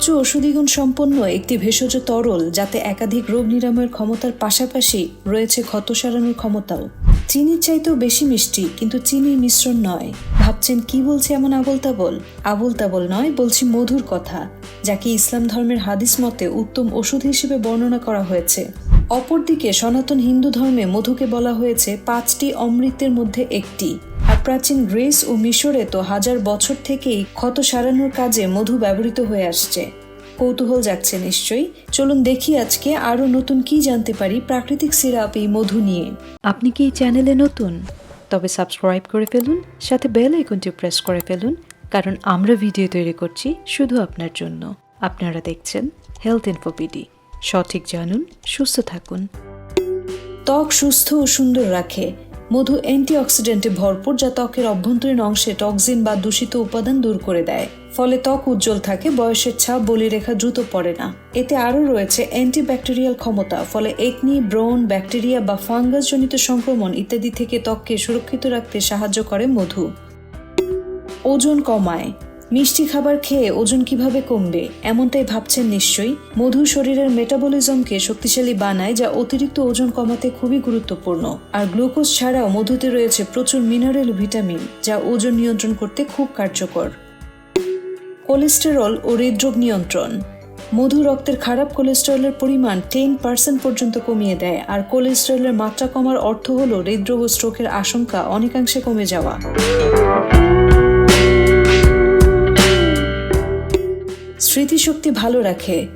উচ্চ ওষুধিগুণ সম্পন্ন একটি ভেষজ তরল যাতে একাধিক রোগ নিরাময়ের ক্ষমতার পাশাপাশি রয়েছে ক্ষত সারানোর ক্ষমতাও। চিনির চাইতেও বেশি মিষ্টি, কিন্তু চিনির মিশ্রণ নয়। ভাবছেন কি বলছি এমন আবল তাবল আবল তাবল নয়, বলছি মধুর কথা, যাকে ইসলাম ধর্মের হাদিস মতে উত্তম ওষুধ হিসেবে বর্ণনা করা হয়েছে। অপরদিকে সনাতন হিন্দু ধর্মে মধুকে বলা হয়েছে পাঁচটি অমৃতের মধ্যে একটি। প্রাচীন গ্রিস ও মিশরে তো হাজার বছর থেকেই ক্ষত সারানোর কাজে মধু ব্যবহৃত হয়ে আসছে। কৌতূহল যাচ্ছে নিশ্চয়ই। চলুন দেখি আজকে আরও নতুন কি জানতে পারি প্রাকৃতিক সিরাপ এই মধু নিয়ে। আপনি কি এই চ্যানেলে নতুন? তবে সাবস্ক্রাইব করে ফেলুন সাথে বেল আইকনটি প্রেস করে ফেলুন কারণ আমরা ভিডিও তৈরি করছি শুধু আপনার জন্য। আপনারা দেখছেন হেলথ ইনফোপিডি সঠিক জানুন সুস্থ থাকুন। ত্বক সুস্থ ও সুন্দর রাখে। মধু অ্যান্টিঅক্সিডেন্টে ভরপুর যা ত্বকের অভ্যন্তরীণ অংশে টক্সিন বা দূষিত উপাদান দূর করে দেয়। ফলে ত্বক উজ্জ্বল থাকে, বয়সের ছাপ বলিরেখা দ্রুত পড়ে না। এতে আরও রয়েছে অ্যান্টিব্যাকটেরিয়াল ক্ষমতা, ফলে একনি, ব্রোন, ব্যাকটেরিয়া বা ফাঙ্গাসজনিত সংক্রমণ ইত্যাদি থেকে ত্বককে সুরক্ষিত রাখতে সাহায্য করে মধু। ওজন কমায়। মিষ্টি খাবার খেয়ে ওজন কীভাবে কমবে, এমনটাই ভাবছেন নিশ্চয়ই। মধু শরীরের মেটাবলিজমকে শক্তিশালী বানায় যা অতিরিক্ত ওজন কমাতে খুবই গুরুত্বপূর্ণ। আর গ্লুকোজ ছাড়াও মধুতে রয়েছে প্রচুর মিনারেল ভিটামিন যা ওজন নিয়ন্ত্রণ করতে খুব কার্যকর। কোলেস্টেরল ও হৃদরোগ নিয়ন্ত্রণ। মধু রক্তের খারাপ কোলেস্টেরলের পরিমাণ টেন পার্সেন্ট পর্যন্ত কমিয়ে দেয়, আর কোলেস্টেরলের মাত্রা কমার অর্থ হল হৃদরোগ ও স্ট্রোকের আশঙ্কা অনেকাংশে কমে যাওয়া। স্মৃতিশক্তি ভালো রাখে।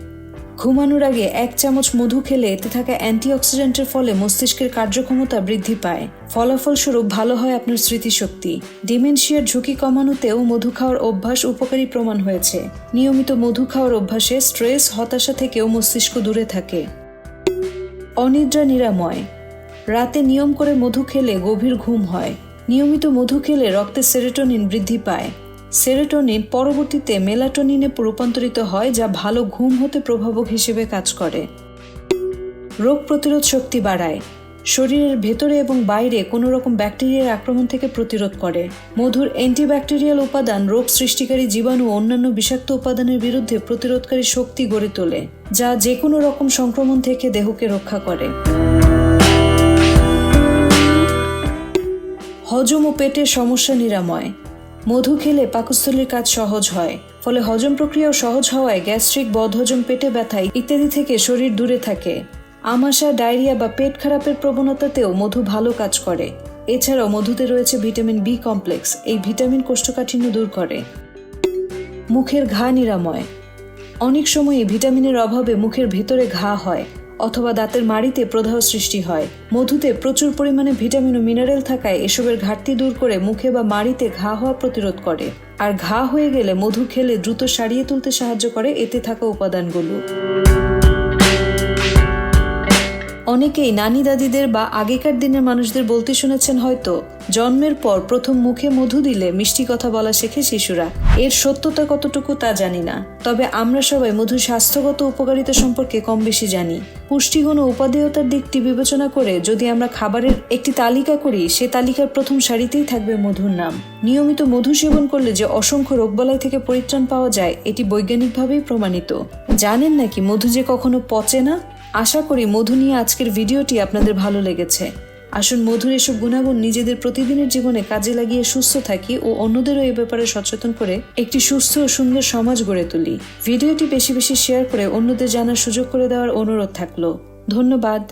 ঘুমানোর আগে এক চামচ মধু খেলে এতে থাকা অ্যান্টিঅক্সিডেন্টের ফলে মস্তিষ্কের কার্যক্ষমতা বৃদ্ধি পায়। ফলাফলস্বরূপ ভালো হয় আপনার স্মৃতিশক্তি। ডিমেনশিয়ার ঝুঁকি কমানোতেও মধু খাওয়ার অভ্যাস উপকারী প্রমাণ হয়েছে। নিয়মিত মধু খাওয়ার অভ্যাসে স্ট্রেস, হতাশা থেকেও মস্তিষ্ক দূরে থাকে। অনিদ্রা নিরাময়। রাতে নিয়ম করে মধু খেলে গভীর ঘুম হয়। নিয়মিত মধু খেলে রক্তে সেরেটোনিন বৃদ্ধি পায়। সেরেটোনিন পরবর্তীতে মেলাটোনিনে রূপান্তরিত হয়, যা ভালো ঘুম হতে প্রভাবক হিসেবে কাজ করে। রোগ প্রতিরোধ শক্তি বাড়ায়। শরীরের ভেতরে এবং বাইরে কোনো রকম ব্যাকটেরিয়ার আক্রমণ থেকে প্রতিরোধ করে। মধুর অ্যান্টিব্যাকটেরিয়াল উপাদান রোগ সৃষ্টিকারী জীবাণু অন্যান্য বিষাক্ত উপাদানের বিরুদ্ধে প্রতিরোধকারী শক্তি গড়ে তোলে, যা যে কোনো রকম সংক্রমণ থেকে দেহকে রক্ষা করে। হজম ও পেটের সমস্যা নিরাময়। মধু খেলে পাকস্থলীর কাজ সহজ হয়, ফলে হজম প্রক্রিয়াও সহজ হওয়ায় গ্যাস্ট্রিক, বদহজম, পেটে ব্যথা ইত্যাদি থেকে শরীর দূরে থাকে। আমাশা ডায়রিয়া বা পেট খারাপের প্রবণতাতেও মধু ভালো কাজ করে। এছাড়াও মধুতে রয়েছে ভিটামিন বি কমপ্লেক্স, এই ভিটামিন কোষ্ঠকাঠিন্য দূর করে। মুখের ঘা নিরাময়। অনেক সময়ই ভিটামিনের অভাবে মুখের ভেতরে ঘা হয়। অথবা দাঁতের মাড়িতে প্রদাহ সৃষ্টি হয়। মধুতে প্রচুর পরিমাণে ভিটামিন ও মিনারেল থাকায় এসবের ঘাটতি দূর করে মুখে বা মাড়িতে ঘা হওয়া প্রতিরোধ করে। আর ঘা হয়ে গেলে মধু খেলে দ্রুত সারিয়ে তুলতে সাহায্য করে এতে থাকা উপাদানগুলো। অনেকেই নানি দাদিদের বা আগেকার দিনের মানুষদের বলতে শুনেছেন হয়তো, জন্মের পর প্রথম মুখে মধু দিলে মিষ্টি কথা বলা শেখে শিশুরা। এর সত্যতা কতটুকু তা জানি না। তবে আমরা সবাই মধু স্বাস্থ্যগত উপকারিতা সম্পর্কে কম বেশি জানি। পুষ্টিগুণ ও উপাদেয়তার দিকটি বিবেচনা করে যদি আমরা খাবারের একটি তালিকা করি, সে তালিকার প্রথম সারিতেই থাকবে মধুর নাম। নিয়মিত মধু সেবন করলে যে অসংখ্য রোগবালাই থেকে পরিত্রাণ পাওয়া যায়, এটি বৈজ্ঞানিকভাবেই প্রমাণিত। জানেন নাকি মধু যে কখনো পচে না? আশা করি মধু নিয়ে আজকের ভিডিওটি আপনাদের ভালো লেগেছে। আসুন মধুর এসব গুণাগুণ নিজেদের প্রতিদিনের জীবনে কাজে লাগিয়ে সুস্থ থাকি ও অন্যদেরও এ ব্যাপারে সচেতন করে একটি সুস্থ ও সুন্দর সমাজ গড়ে তুলি। ভিডিওটি বেশি বেশি শেয়ার করে অন্যদের জানার সুযোগ করে দেওয়ার অনুরোধ থাকল। ধন্যবাদ।